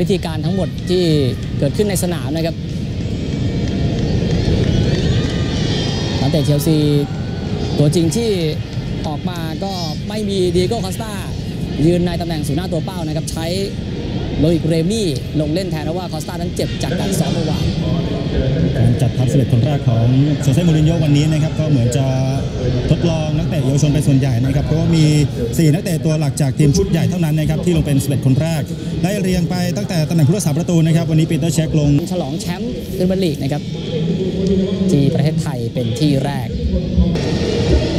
พิธีการทั้งหมดที่เกิดขึ้นในสนามนะครับนักเตะเชลซีตัวจริงที่ออกมาก็ไม่มีดีโก้คอสตายืนในตำแหน่งศูนย์หน้าตัวเป้านะครับ ใช้โลอิกเรมี่ลงเล่นแทนเพราะว่าคอสตานั้นเจ็บจากการซ้อมเมื่อวาน จัดทัพ11คนแรกของโซเซ่มูรินโญ่วันนี้นะครับก็เหมือนจะทดลองนักเตะเยาวชนไปส่วนใหญ่นะครับเพราะว่ามี 4 นักเตะตัวหลักจากทีมชุดใหญ่เท่านั้นนะครับที่ลงเป็น11คนแรกได้เรียงไปตั้งแต่ตำแหน่งผู้รักษาประตูนะครับวันนี้ปีเตอร์เช็คลง ฉลองแชมป์พรีเมียร์ลีกนะครับที่ประเทศไทยเป็นที่แรก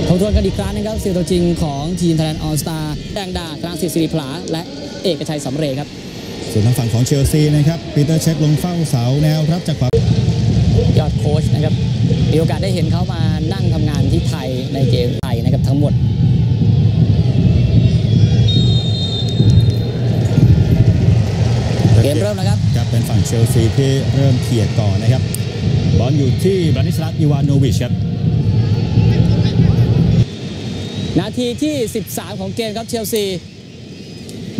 ทบทวนกันอีกครั้งนะครับสี่ตัวจริงของทีมไทยแลนด์ออลสตาแดงดากลางสิริพลาและเอกชัยสำเร็จครับส่วนทางฝั่งของเชลซีนะครับปีเตอร์เช็คลงเฝ้าเสาแนวรับจากขวา นะครับมีโอกาสได้เห็นเขามานั่งทำงานที่ไทยในเกมไทยนะครับทั้งหมดเกมเริ่มแล้วครับครับเป็นฝั่งเชลซีที่เริ่มเคลียร์ก่อนนะครับบอลอยู่ที่บรานิสลัสอีวานโนวิชครับนาทีที่ 13 ของเกมครับเชลซี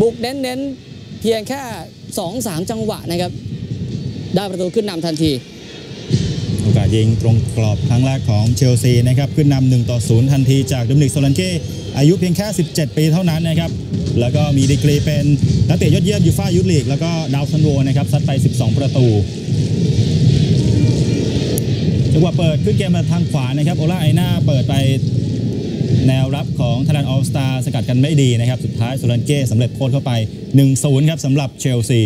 บุกเน้นๆเพียงแค่ 2-3 จังหวะนะครับ ได้ประตูขึ้นนำทันที โอกาสยิงตรงกรอบครั้งแรกของเชลซีนะครับขึ้นนำ1ต่อ0ทันทีจากดมินิกโซลันเก้อายุเพียงแค่ 17 ปีเท่านั้นนะครับแล้วก็มีดีกรีเป็นนักเตะยอดเยี่ยมยูฟ่ายุทธลีกแล้วก็ดาวซันโวนะครับซัดไป 12 ประตูจังหวะเปิดขึ้นเกมมาทางขวานะครับโอล่าไอนาเปิดไปแนวรับของทารันออลสตาร์สกัดกันไม่ดีนะครับ สุดท้ายโซลันเก้สำเร็จโค้เข้าไป 1-0 ครับสำหรับเชลซี